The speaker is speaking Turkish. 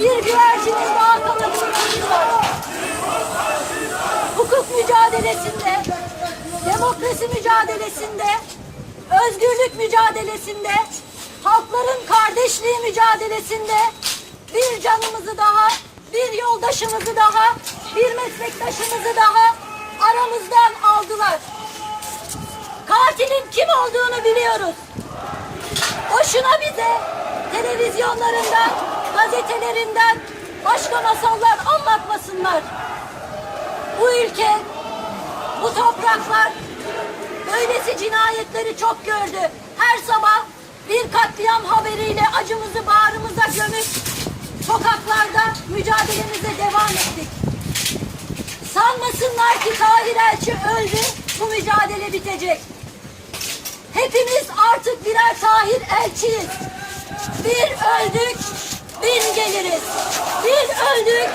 bir güvercinin daha kanadını kırıyor. Hukuk mücadelesinde, demokrasi mücadelesinde, özgürlük mücadelesinde, halkların kardeşliği mücadelesinde bir canımızı daha, bir yoldaşımızı daha, bir meslektaşımızı daha aramızdan aldılar. Katilin kim olduğunu biliyoruz. Boşuna bize televizyonlarından, gazetelerinden başka masallar anlatmasınlar. Bu ülke, bu topraklar böylesi cinayetleri çok gördü. Her sabah bir katliam haberiyle acımızı bağrımıza gömüp sokaklarda mücadelemize devam ettik. Sanmasınlar ki Tahir Elçi öldü, bu mücadele bitecek. Hepimiz artık birer Tahir Elçiyiz. Bir öldük, bin geliriz. Bir öldük.